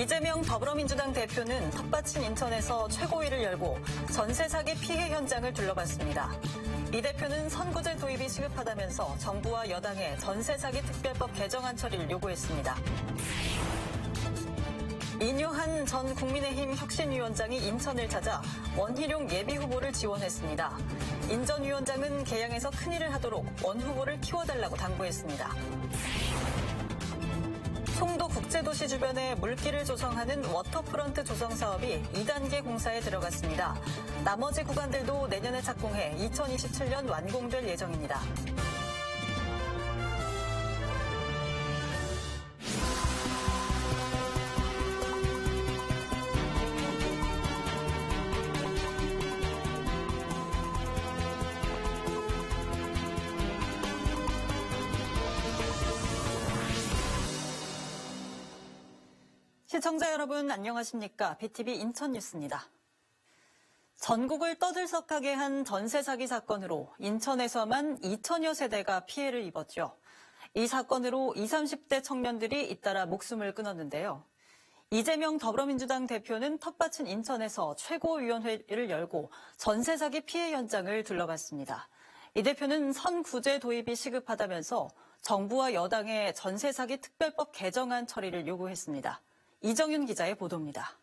이재명 더불어민주당 대표는 텃밭인 인천에서 최고위를 열고 전세 사기 피해 현장을 둘러봤습니다. 이 대표는 선구제 도입이 시급하다면서 정부와 여당에 전세 사기 특별법 개정안 처리를 요구했습니다. 인유한 전 국민의힘 혁신위원장이 인천을 찾아 원희룡 예비 후보를 지원했습니다. 인 전 위원장은 개항에서 큰일을 하도록 원 후보를 키워달라고 당부했습니다. 송도 국제도시 주변에 물길을 조성하는 워터프런트 조성 사업이 2단계 공사에 들어갔습니다. 나머지 구간들도 내년에 착공해 2027년 완공될 예정입니다. 시청자 여러분 안녕하십니까? BTV 인천 뉴스입니다. 전국을 떠들썩하게 한 전세 사기 사건으로 인천에서만 2천여 세대가 피해를 입었죠. 이 사건으로 20, 30대 청년들이 잇따라 목숨을 끊었는데요. 이재명 더불어민주당 대표는 텃밭인 인천에서 최고위원회를 열고 전세 사기 피해 현장을 둘러봤습니다. 이 대표는 선구제 도입이 시급하다면서 정부와 여당의 전세 사기 특별법 개정안 처리를 요구했습니다. 이정윤 기자의 보도입니다.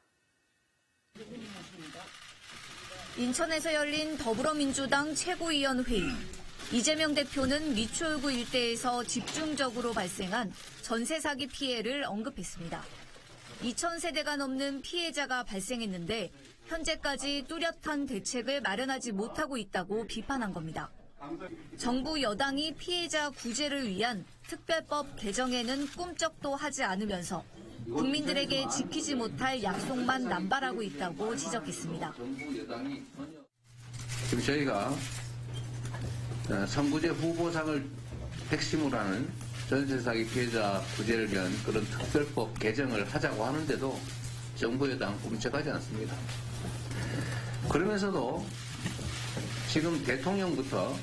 인천에서 열린 더불어민주당 최고위원회의. 이재명 대표는 미추홀구 일대에서 집중적으로 발생한 전세 사기 피해를 언급했습니다. 2,000세대가 넘는 피해자가 발생했는데 현재까지 뚜렷한 대책을 마련하지 못하고 있다고 비판한 겁니다. 정부 여당이 피해자 구제를 위한 특별법 개정에는 꿈쩍도 하지 않으면서 국민들에게 지키지 못할 약속만 남발하고 있다고 지적했습니다. 지금 저희가 어, 선구제 후보상을 핵심으로 하는 전세 사기 피해자 구제를 위한 그런 특별법 개정을 하자고 하는데도 정부 여당 꿈쩍하지 않습니다. 그러면서도 지금 대통령부터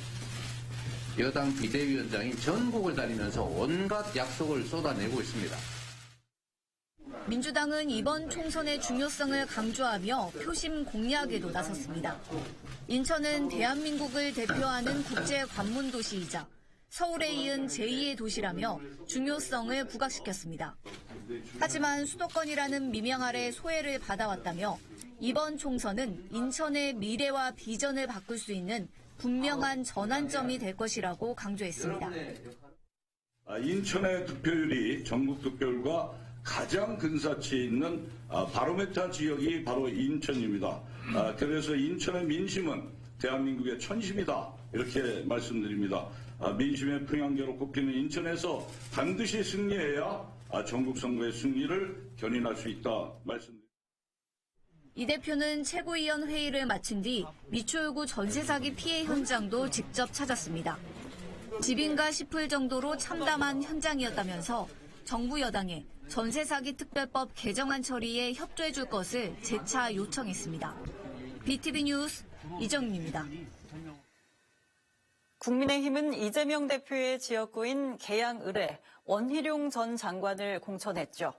여당 비대위원장이 전국을 다니면서 온갖 약속을 쏟아내고 있습니다. 민주당은 이번 총선의 중요성을 강조하며 표심 공략에도 나섰습니다. 인천은 대한민국을 대표하는 국제 관문 도시이자 서울에 이은 제2의 도시라며 중요성을 부각시켰습니다. 하지만 수도권이라는 미명 아래 소외를 받아왔다며 이번 총선은 인천의 미래와 비전을 바꿀 수 있는 분명한 전환점이 될 것이라고 강조했습니다. 아, 인천의 득표율이 전국 득표율과 가장 근사치 있는 아, 바로메타 지역이 바로 인천입니다. 아, 그래서 인천의 민심은 대한민국의 천심이다 이렇게 말씀드립니다. 아, 민심의 평양계로 꼽히는 인천에서 반드시 승리해야 아, 전국 선거의 승리를 견인할 수 있다 말씀드립니다. 이 대표는 최고위원 회의를 마친 뒤 미추홀구 전세 사기 피해 현장도 직접 찾았습니다. 집인가 싶을 정도로 참담한 현장이었다면서 정부 여당에 전세 사기 특별법 개정안 처리에 협조해 줄 것을 재차 요청했습니다. BTV 뉴스 이정입니다. 국민의힘은 이재명 대표의 지역구인 계양을에 원희룡 전 장관을 공천했죠.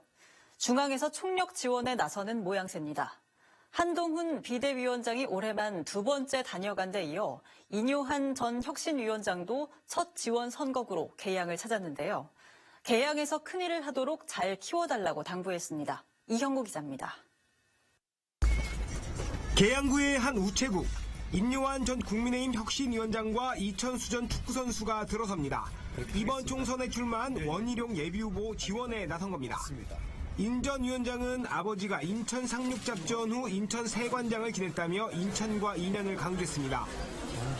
중앙에서 총력 지원에 나서는 모양새입니다. 한동훈 비대위원장이 올해만 두 번째 다녀간 데 이어 인효한 전 혁신위원장도 첫 지원 선거구로 계양을 찾았는데요. 계양에서 큰일을 하도록 잘 키워달라고 당부했습니다. 이형구 기자입니다. 계양구의 한 우체국 임요한 전 국민의힘 혁신위원장과 이천수 전 축구선수가 들어섭니다. 이번 총선에 출마한 원희룡 예비후보 지원에 나선 겁니다. 인전 위원장은 아버지가 인천 상륙 작전 후 인천 세관장을 지냈다며 인천과 인연을 강조했습니다.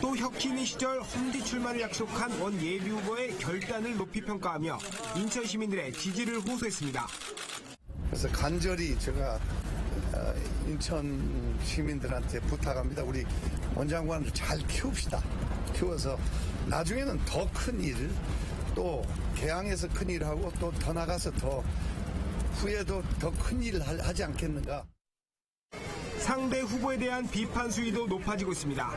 또 혁신위 시절 험지 출마를 약속한 원 예비 후보의 결단을 높이 평가하며 인천 시민들의 지지를 호소했습니다. 그래서 간절히 제가 어, 인천 시민들한테 부탁합니다. 우리 원장관을 잘 키웁시다. 키워서 나중에는 더 큰 일, 또 개항에서 큰 일하고 또 더 나가서 더 후에도 더 큰 일을 하지 않겠는가. 상대 후보에 대한 비판 수위도 높아지고 있습니다.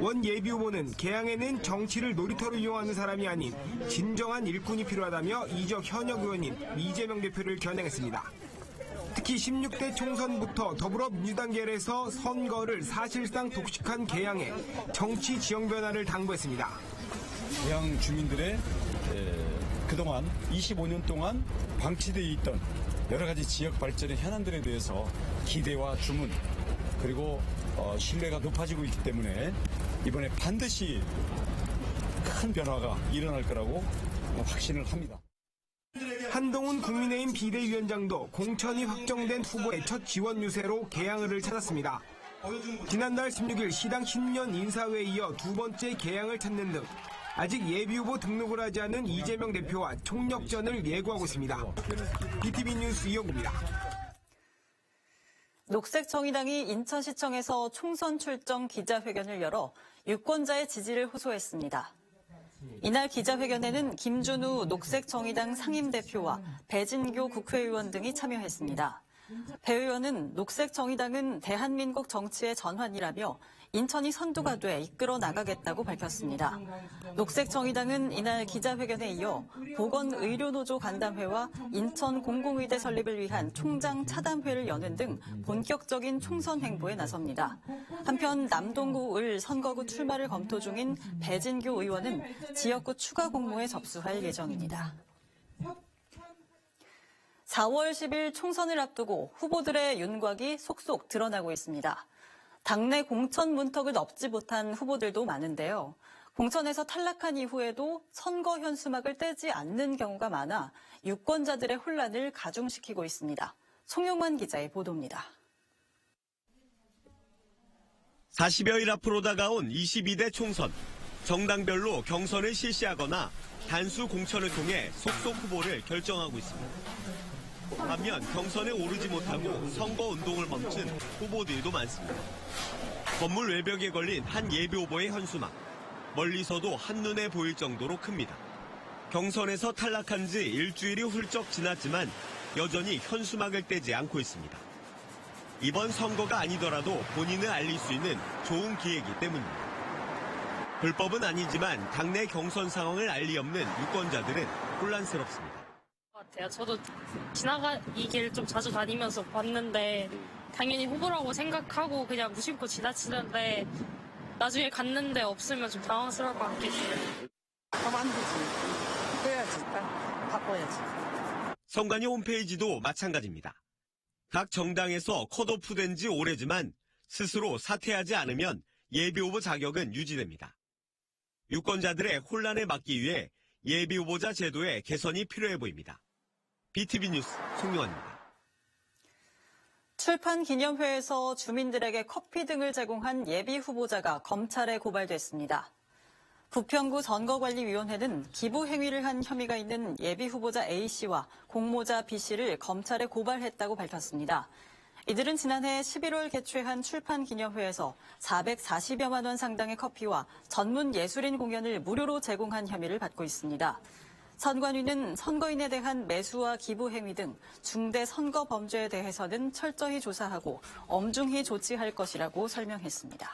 원 예비 후보는 개항에는 정치를 놀이터로 이용하는 사람이 아닌 진정한 일꾼이 필요하다며 이적 현역 의원인 이재명 대표를 겨냥했습니다. 특히 16대 총선부터 더불어민주당 계열에서 선거를 사실상 독식한 개항에 정치 지형 변화를 당부했습니다. 대양 주민들의 에, 그동안 25년 동안 방치되어 있던 여러 가지 지역 발전의 현안들에 대해서 기대와 주문 그리고 어, 신뢰가 높아지고 있기 때문에 이번에 반드시 큰 변화가 일어날 거라고 확신을 합니다. 한동훈 국민의힘 비대위원장도 공천이 확정된 후보의 첫 지원 유세로 개항을 찾았습니다. 지난달 16일 시당 신년 인사회에 이어 두 번째 개항을 찾는 등 아직 예비후보 등록을 하지 않은 이재명 대표와 총력전을 예고하고 있습니다. BTV 뉴스 이영구입니다. 녹색정의당이 인천시청에서 총선 출정 기자회견을 열어 유권자의 지지를 호소했습니다. 이날 기자회견에는 김준우 녹색정의당 상임대표와 배진교 국회의원 등이 참여했습니다. 배 의원은 녹색정의당은 대한민국 정치의 전환이라며 인천이 선두가 돼 이끌어 나가겠다고 밝혔습니다. 녹색정의당은 이날 기자회견에 이어 보건의료노조 간담회와 인천 공공의대 설립을 위한 총장 차담회를 여는 등 본격적인 총선 행보에 나섭니다. 한편 남동구 을 선거구 출마를 검토 중인 배진교 의원은 지역구 추가 공모에 접수할 예정입니다. 4월 10일 총선을 앞두고 후보들의 윤곽이 속속 드러나고 있습니다. 당내 공천 문턱을 넘지 못한 후보들도 많은데요. 공천에서 탈락한 이후에도 선거 현수막을 떼지 않는 경우가 많아 유권자들의 혼란을 가중시키고 있습니다. 송용환 기자의 보도입니다. 40여일 앞으로 다가온 22대 총선. 정당별로 경선을 실시하거나 단수 공천을 통해 속속 후보를 결정하고 있습니다. 반면 경선에 오르지 못하고 선거 운동을 멈춘 후보들도 많습니다. 건물 외벽에 걸린 한 예비 후보의 현수막. 멀리서도 한눈에 보일 정도로 큽니다. 경선에서 탈락한 지 일주일이 훌쩍 지났지만 여전히 현수막을 떼지 않고 있습니다. 이번 선거가 아니더라도 본인을 알릴 수 있는 좋은 기회이기 때문입니다. 불법은 아니지만 당내 경선 상황을 알리 없는 유권자들은 혼란스럽습니다. 같아요. 저도 지나가 이 길 좀 자주 다니면서 봤는데 당연히 후보라고 생각하고 그냥 무심코 지나치는데 나중에 갔는데 없으면 좀 당황스러울 것안 되지. 바꿔야지. 딱 바꿔야지. 선관위 홈페이지도 마찬가지입니다. 각 정당에서 컷오프된 지 오래지만 스스로 사퇴하지 않으면 예비 후보 자격은 유지됩니다. 유권자들의 혼란을 막기 위해 예비 후보자 제도의 개선이 필요해 보입니다. BTV 뉴스 송영환입니다. 출판 기념회에서 주민들에게 커피 등을 제공한 예비 후보자가 검찰에 고발됐습니다. 부평구 선거관리위원회는 기부 행위를 한 혐의가 있는 예비 후보자 A씨와 공모자 B씨를 검찰에 고발했다고 밝혔습니다. 이들은 지난해 11월 개최한 출판 기념회에서 440여만 원 상당의 커피와 전문 예술인 공연을 무료로 제공한 혐의를 받고 있습니다. 선관위는 선거인에 대한 매수와 기부 행위 등 중대 선거 범죄에 대해서는 철저히 조사하고 엄중히 조치할 것이라고 설명했습니다.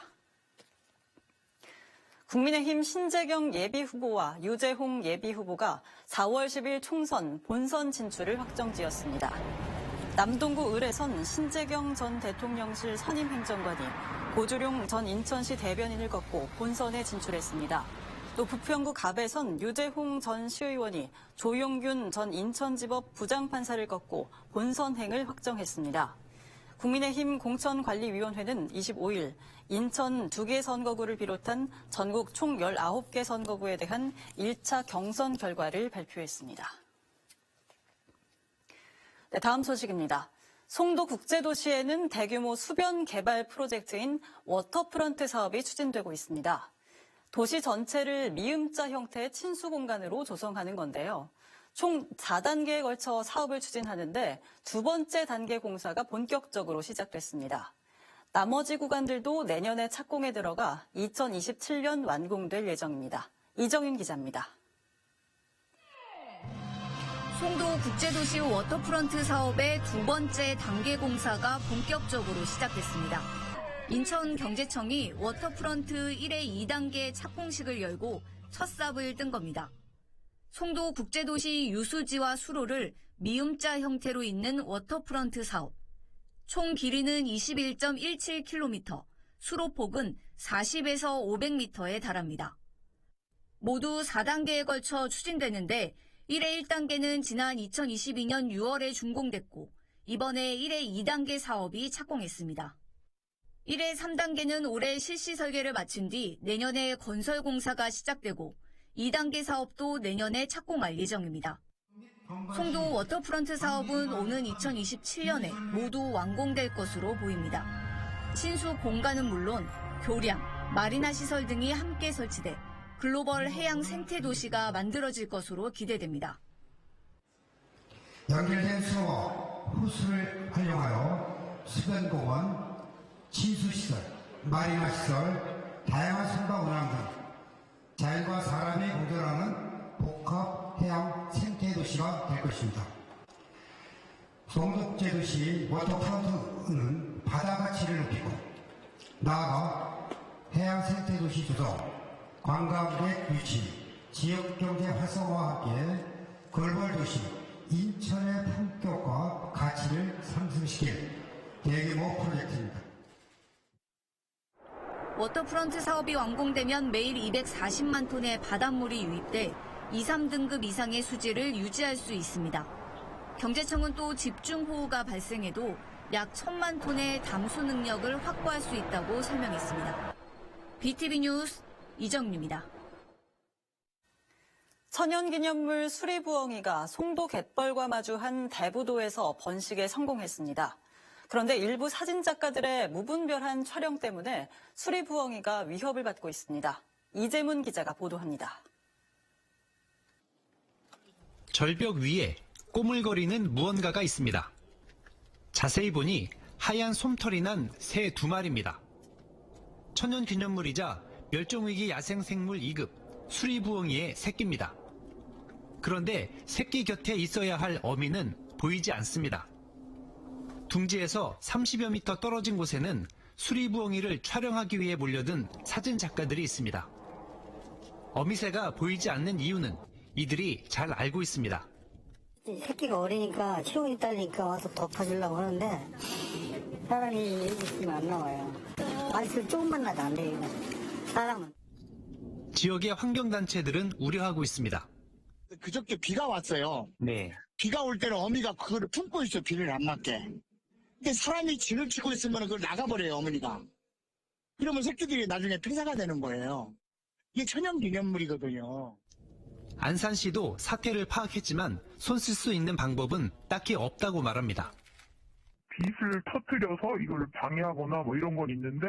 국민의힘 신재경 예비후보와 유재홍 예비후보가 4월 10일 총선 본선 진출을 확정지었습니다. 남동구 을에선 신재경 전 대통령실 선임 행정관이 고주룡 전 인천시 대변인을 꺾고 본선에 진출했습니다. 또 부평구 갑에선 유재홍 전 시의원이 조용균 전 인천지법 부장판사를 꺾고 본선행을 확정했습니다. 국민의힘 공천관리위원회는 25일 인천 2개 선거구를 비롯한 전국 총 19개 선거구에 대한 1차 경선 결과를 발표했습니다. 네, 다음 소식입니다. 송도 국제도시에는 대규모 수변 개발 프로젝트인 워터프런트 사업이 추진되고 있습니다. 도시 전체를 미음자 형태의 친수 공간으로 조성하는 건데요. 총 4단계에 걸쳐 사업을 추진하는데 두 번째 단계 공사가 본격적으로 시작됐습니다. 나머지 구간들도 내년에 착공에 들어가 2027년 완공될 예정입니다. 이정윤 기자입니다. 송도 국제도시 워터프런트 사업의 두 번째 단계 공사가 본격적으로 시작됐습니다. 인천경제청이 워터프런트 1회 2단계 착공식을 열고 첫 삽을 뜬 겁니다. 송도 국제도시 유수지와 수로를 미음자 형태로 있는 워터프런트 사업. 총 길이는 21.17km, 수로폭은 40에서 500m에 달합니다. 모두 4단계에 걸쳐 추진되는데 1회 1단계는 지난 2022년 6월에 준공됐고 이번에 1회 2단계 사업이 착공했습니다. 1회 3단계는 올해 실시 설계를 마친 뒤 내년에 건설 공사가 시작되고 2단계 사업도 내년에 착공할 예정입니다. 송도 워터프런트 사업은 오는 2027년에 모두 완공될 것으로 보입니다. 신수 공간은 물론 교량, 마리나 시설 등이 함께 설치돼 글로벌 해양 생태 도시가 만들어질 것으로 기대됩니다. 연결된 수로와 호수를 활용하여 수변공원, 친수시설, 마리나시설, 다양한 선박 운항 등 자연과 사람이 공존하는 복합 해양 생태 도시가 될 것입니다. 송독제 도시 워터프론트는 바다 가치를 높이고 나아가 해양 생태 도시 조성, 관광객 유치, 지역 경제 활성화와 함께 글로벌 도시 인천의 품격과 가치를 상승시킬 대규모 프로젝트입니다. 워터프런트 사업이 완공되면 매일 240만 톤의 바닷물이 유입돼 2, 3등급 이상의 수질을 유지할 수 있습니다. 경제청은 또 집중호우가 발생해도 약 1천만 톤의 담수 능력을 확보할 수 있다고 설명했습니다. BTV 뉴스 이정유입니다. 천연기념물 수리부엉이가 송도 갯벌과 마주한 대부도에서 번식에 성공했습니다. 그런데 일부 사진 작가들의 무분별한 촬영 때문에 수리부엉이가 위협을 받고 있습니다. 이재문 기자가 보도합니다. 절벽 위에 꼬물거리는 무언가가 있습니다. 자세히 보니 하얀 솜털이 난 새 두 마리입니다. 천연기념물이자 멸종위기 야생생물 2급 수리부엉이의 새끼입니다. 그런데 새끼 곁에 있어야 할 어미는 보이지 않습니다. 둥지에서 30여 미터 떨어진 곳에는 수리부엉이를 촬영하기 위해 몰려든 사진 작가들이 있습니다. 어미새가 보이지 않는 이유는 이들이 잘 알고 있습니다. 새끼가 어리니까 체온이 딸리니까 와서 덮어주려고 하는데 사람이 있으면 안 나와요. 아이스 조금만 나도 안 돼요. 사람은. 지역의 환경단체들은 우려하고 있습니다. 그저께 비가 왔어요. 네. 비가 올 때는 어미가 그거를 품고 있어, 비를 안 맞게. 근데 사람이 진을 치고 있으면 그걸 나가버려요, 어머니가. 이러면 새끼들이 나중에 폐사가 되는 거예요. 이게 천연 기념물이거든요. 안산시도 사태를 파악했지만 손 쓸 수 있는 방법은 딱히 없다고 말합니다. 빛을 터뜨려서 이걸 방해하거나 뭐 이런 건 있는데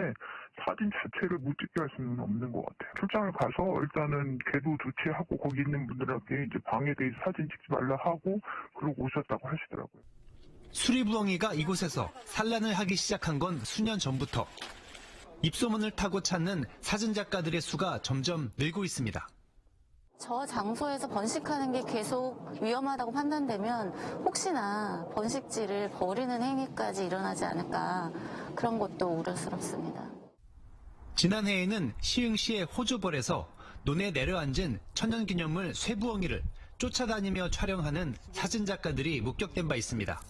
사진 자체를 못 찍게 할 수는 없는 것 같아요. 출장을 가서 일단은 궤도 조치하고 거기 있는 분들에게 이제 방해돼 사진 찍지 말라 하고 그러고 오셨다고 하시더라고요. 수리부엉이가 이곳에서 산란을 하기 시작한 건 수년 전부터 입소문을 타고 찾는 사진작가들의 수가 점점 늘고 있습니다. 저 장소에서 번식하는 게 계속 위험하다고 판단되면 혹시나 번식지를 버리는 행위까지 일어나지 않을까 그런 것도 우려스럽습니다. 지난해에는 시흥시의 호주벌에서 논에 내려앉은 천연기념물 쇠부엉이를 쫓아다니며 촬영하는 사진작가들이 목격된 바 있습니다.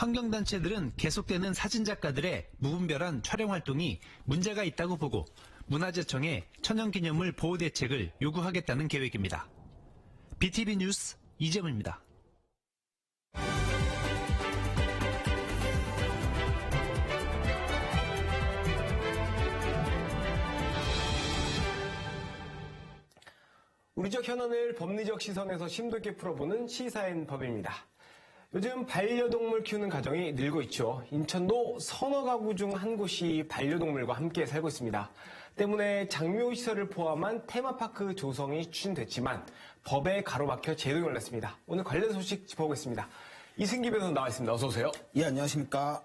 환경단체들은 계속되는 사진작가들의 무분별한 촬영 활동이 문제가 있다고 보고 문화재청에 천연기념물 보호 대책을 요구하겠다는 계획입니다. BTV 뉴스 이재문입니다. 우리 지역 현안을 법리적 시선에서 심도 있게 풀어보는 시사인 법입니다. 요즘 반려동물 키우는 가정이 늘고 있죠. 인천도 서너 가구 중 한 곳이 반려동물과 함께 살고 있습니다. 때문에 장묘시설을 포함한 테마파크 조성이 추진됐지만 법에 가로막혀 제동이 올랐습니다. 오늘 관련 소식 짚어보겠습니다. 이승기 변호사 나와 있습니다. 어서 오세요. 예, 안녕하십니까.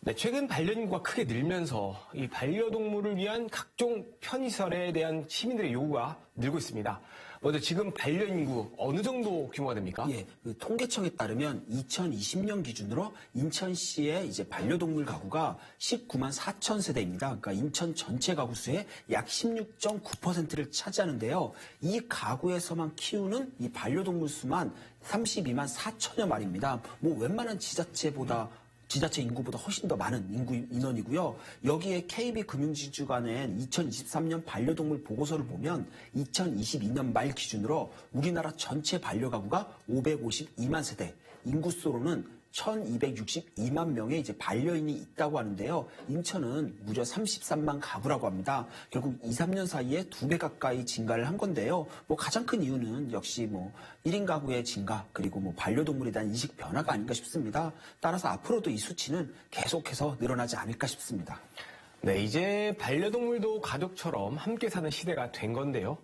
네, 최근 반려인구가 크게 늘면서 이 반려동물을 위한 각종 편의시설에 대한 시민들의 요구가 늘고 있습니다. 먼저 지금 반려 인구 어느 정도 규모가 됩니까? 예, 그 통계청에 따르면 2020년 기준으로 인천시의 이제 반려동물 가구가 19만 4천 세대입니다. 그러니까 인천 전체 가구 수의 약 16.9%를 차지하는데요. 이 가구에서만 키우는 이 반려동물 수만 32만 4천여 마리입니다. 뭐 웬만한 지자체보다 지자체 인구보다 훨씬 더 많은 인구 인원이고요. 여기에 KB금융지주가 낸 2023년 반려동물 보고서를 보면 2022년 말 기준으로 우리나라 전체 반려가구가 552만 세대, 인구수로는 1262만 명의 이제 반려인이 있다고 하는데요. 인천은 무려 33만 가구라고 합니다. 결국 2, 3년 사이에 두 배 가까이 증가를 한 건데요. 뭐 가장 큰 이유는 역시 뭐 1인 가구의 증가 그리고 뭐 반려동물에 대한 인식 변화가 아닌가 싶습니다. 따라서 앞으로도 이 수치는 계속해서 늘어나지 않을까 싶습니다. 네, 이제 반려동물도 가족처럼 함께 사는 시대가 된 건데요.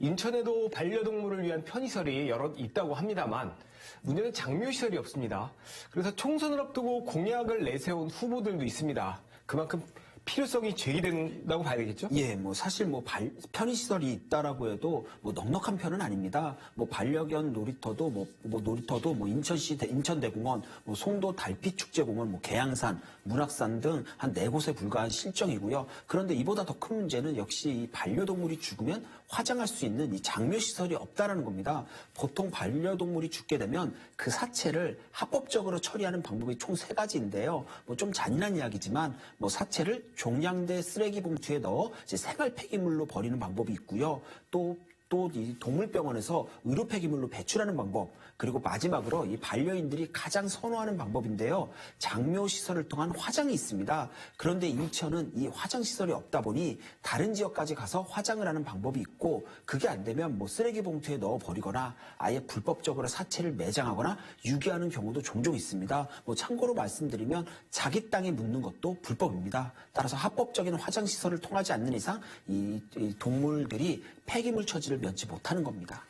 인천에도 반려동물을 위한 편의시설이 여러 있다고 합니다만 문제는 장묘 시설이 없습니다. 그래서 총선을 앞두고 공약을 내세운 후보들도 있습니다. 그만큼 필요성이 제기된다고 봐야 되겠죠? 예, 뭐 사실 뭐 발- 편의시설이 있다라고 해도 뭐 넉넉한 편은 아닙니다. 뭐 반려견 놀이터도 뭐, 뭐 놀이터도 뭐 인천시 대- 인천대공원, 뭐 송도 달빛축제공원, 뭐 계양산, 문학산 등 한 네 곳에 불과한 실정이고요. 그런데 이보다 더 큰 문제는 역시 이 반려동물이 죽으면 화장할 수 있는 이 장묘 시설이 없다라는 겁니다. 보통 반려동물이 죽게 되면 그 사체를 합법적으로 처리하는 방법이 총 세 가지인데요. 뭐 좀 잔인한 이야기지만 뭐 사체를 종량대 쓰레기 봉투에 넣어 생활 폐기물로 버리는 방법이 있고요. 또 또 이 동물병원에서 의료 폐기물로 배출하는 방법 그리고 마지막으로 이 반려인들이 가장 선호하는 방법인데요. 장묘 시설을 통한 화장이 있습니다. 그런데 인천은 이 화장 시설이 없다 보니 다른 지역까지 가서 화장을 하는 방법이 있고 그게 안 되면 뭐 쓰레기 봉투에 넣어 버리거나 아예 불법적으로 사체를 매장하거나 유기하는 경우도 종종 있습니다. 뭐 참고로 말씀드리면 자기 땅에 묻는 것도 불법입니다. 따라서 합법적인 화장 시설을 통하지 않는 이상 이, 이 동물들이 폐기물 처지를 면치 못하는 겁니다.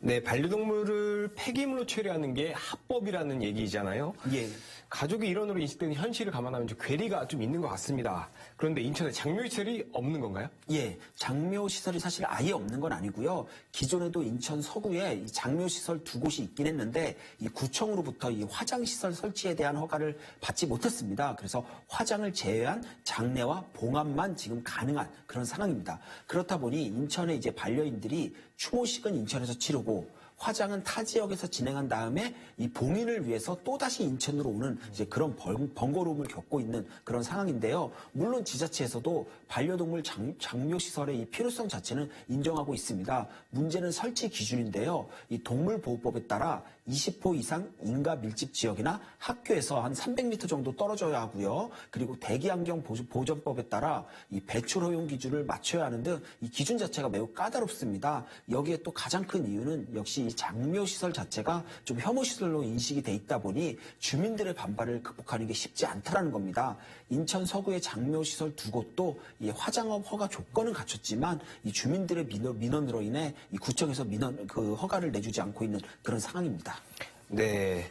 네, 반려동물을 폐기물로 처리하는 게 합법이라는 얘기잖아요. 예. 가족의 일원으로 인식되는 현실을 감안하면 좀 괴리가 좀 있는 것 같습니다. 그런데 인천에 장묘시설이 없는 건가요? 예, 장묘 시설이 사실 아예 없는 건 아니고요. 기존에도 인천 서구에 이 장묘 시설 두 곳이 있긴 했는데 이 구청으로부터 이 화장 시설 설치에 대한 허가를 받지 못했습니다. 그래서 화장을 제외한 장례와 봉합만 지금 가능한 그런 상황입니다. 그렇다 보니 인천의 이제 반려인들이 추모식은 인천에서 치르고 화장은 타 지역에서 진행한 다음에 이 봉인을 위해서 또다시 인천으로 오는 이제 그런 번, 번거로움을 겪고 있는 그런 상황인데요. 물론 지자체에서도 반려동물 장, 장묘시설의 이 필요성 자체는 인정하고 있습니다. 문제는 설치 기준인데요. 이 동물보호법에 따라 20호 이상 인가 밀집 지역이나 학교에서 한 300m 정도 떨어져야 하고요. 그리고 대기 환경 보조- 보전법에 따라 이 배출 허용 기준을 맞춰야 하는 등 이 기준 자체가 매우 까다롭습니다. 여기에 또 가장 큰 이유는 역시 이 장묘 시설 자체가 좀 혐오 시설로 인식이 돼 있다 보니 주민들의 반발을 극복하는 게 쉽지 않다라는 겁니다. 인천 서구의 장묘 시설 두 곳도 이 화장업 허가 조건은 갖췄지만 이 주민들의 민원, 민원으로 인해 이 구청에서 민원 그 허가를 내주지 않고 있는 그런 상황입니다. 네.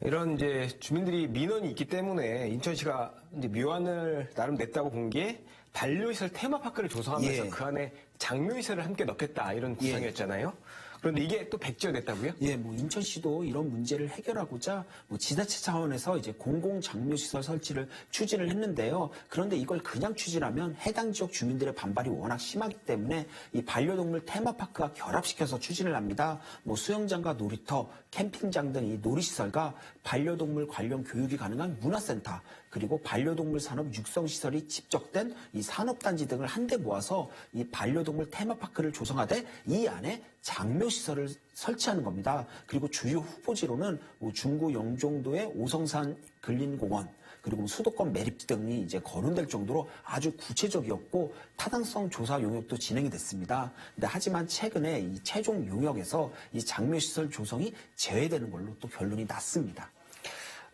이런 이제 주민들이 민원이 있기 때문에 인천시가 이제 묘안을 나름 냈다고 본 게 반려시설 테마파크를 조성하면서 예. 그 안에 장묘시설을 함께 넣겠다 이런 구상이었잖아요. 그런데 이게 또 백지가 됐다고요? 예, 뭐 인천시도 이런 문제를 해결하고자 뭐 지자체 차원에서 이제 공공 장묘시설 설치를 추진을 했는데요. 그런데 이걸 그냥 추진하면 해당 지역 주민들의 반발이 워낙 심하기 때문에 이 반려동물 테마파크와 결합시켜서 추진을 합니다. 뭐 수영장과 놀이터, 캠핑장 등 이 놀이시설과 반려동물 관련 교육이 가능한 문화센터 그리고 반려동물 산업 육성시설이 집적된 이 산업단지 등을 한데 모아서 이 반려동물 테마파크를 조성하되 이 안에 장묘시설을 설치하는 겁니다. 그리고 주요 후보지로는 뭐 중구 영종도의 오성산 근린공원 그리고 수도권 매립지 등이 이제 거론될 정도로 아주 구체적이었고 타당성 조사 용역도 진행이 됐습니다. 근데 하지만 최근에 이 최종 용역에서 이 장묘시설 조성이 제외되는 걸로 또 결론이 났습니다.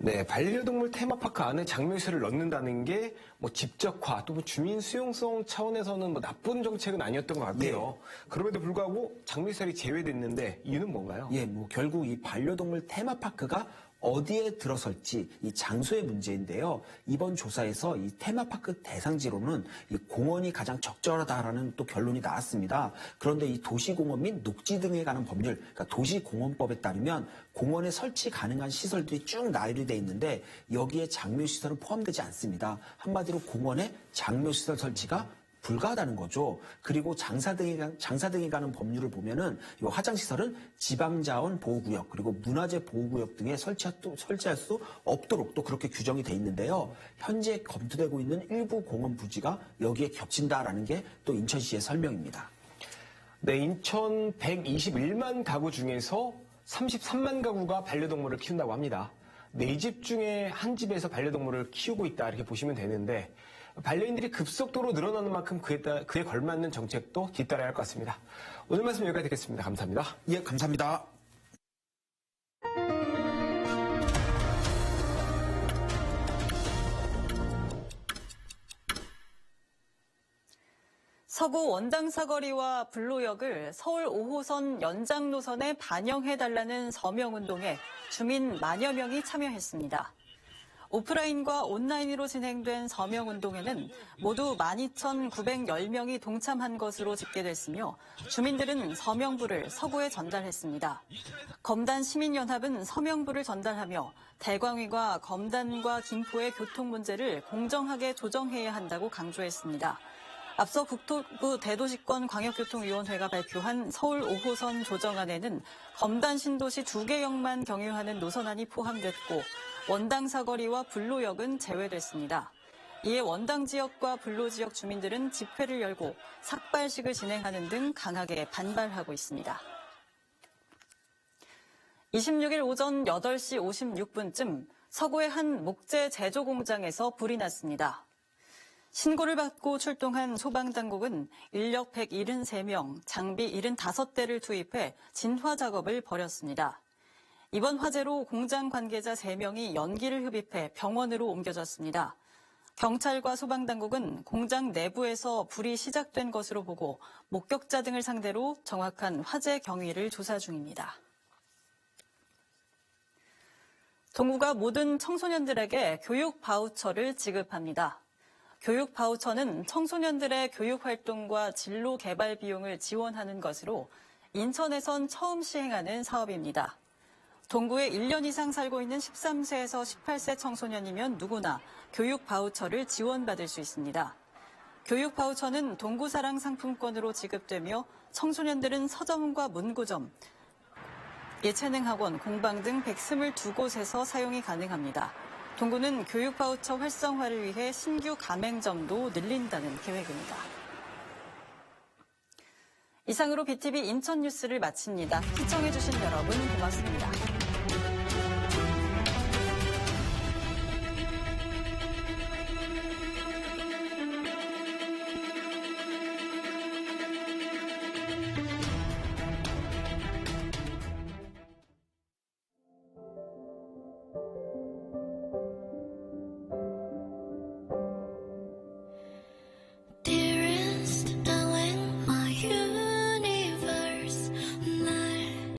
네, 반려동물 테마파크 안에 장묘시설을 넣는다는 게 뭐 집적화 또 뭐 주민 수용성 차원에서는 뭐 나쁜 정책은 아니었던 것 같아요. 그럼에도 불구하고 장묘시설이 제외됐는데 이유는 뭔가요? 예, 뭐 결국 이 반려동물 테마파크가 어디에 들어설지 이 장소의 문제인데요. 이번 조사에서 이 테마파크 대상지로는 이 공원이 가장 적절하다라는 또 결론이 나왔습니다. 그런데 이 도시공원 및 녹지 등에 관한 법률, 그러니까 도시공원법에 따르면 공원에 설치 가능한 시설들이 쭉 나열이 돼 있는데 여기에 장묘시설은 포함되지 않습니다. 한마디로 공원에 장묘시설 설치가 불가하다는 거죠. 그리고 장사 관- 장사 등에 관한 법률을 보면은 이 화장 시설은 지방자원 보호구역 그리고 문화재 보호구역 등에 설치할, 수- 설치할 수 없도록 또 그렇게 규정이 돼 있는데요. 현재 검토되고 있는 일부 공원 부지가 여기에 겹친다라는 게 또 인천시의 설명입니다. 네, 인천 121만 가구 중에서 33만 가구가 반려동물을 키운다고 합니다. 네 집 중에 한 집에서 반려동물을 키우고 있다 이렇게 보시면 되는데 반려인들이 급속도로 늘어나는 만큼 그에, 따, 그에 걸맞는 정책도 뒤따라야 할 것 같습니다. 오늘 말씀 여기까지 듣겠습니다. 감사합니다. 예, 감사합니다. 서구 원당 사거리와 불로역을 서울 5호선 연장 노선에 반영해달라는 서명운동에 주민 만여 명이 참여했습니다. 오프라인과 온라인으로 진행된 서명운동에는 모두 12,910명이 동참한 것으로 집계됐으며 주민들은 서명부를 서구에 전달했습니다. 검단 시민연합은 서명부를 전달하며 대광위가 검단과 김포의 교통 문제를 공정하게 조정해야 한다고 강조했습니다. 앞서 국토부 대도시권 광역교통위원회가 발표한 서울 5호선 조정안에는 검단 신도시 두 개역만 경유하는 노선안이 포함됐고 원당 사거리와 불로역은 제외됐습니다. 이에 원당 지역과 불로 지역 주민들은 집회를 열고 삭발식을 진행하는 등 강하게 반발하고 있습니다. 26일 오전 8시 56분쯤 서구의 한 목재 제조 공장에서 불이 났습니다. 신고를 받고 출동한 소방당국은 인력 173명, 장비 75대를 투입해 진화 작업을 벌였습니다. 이번 화재로 공장 관계자 3명이 연기를 흡입해 병원으로 옮겨졌습니다. 경찰과 소방당국은 공장 내부에서 불이 시작된 것으로 보고 목격자 등을 상대로 정확한 화재 경위를 조사 중입니다. 동구가 모든 청소년들에게 교육 바우처를 지급합니다. 교육 바우처는 청소년들의 교육 활동과 진로 개발 비용을 지원하는 것으로 인천에선 처음 시행하는 사업입니다. 동구에 1년 이상 살고 있는 13세에서 18세 청소년이면 누구나 교육 바우처를 지원받을 수 있습니다. 교육 바우처는 동구사랑 상품권으로 지급되며 청소년들은 서점과 문구점, 예체능학원, 공방 등 122곳에서 사용이 가능합니다. 동구는 교육 바우처 활성화를 위해 신규 가맹점도 늘린다는 계획입니다. 이상으로 BTV 인천 뉴스를 마칩니다. 시청해주신 여러분 고맙습니다.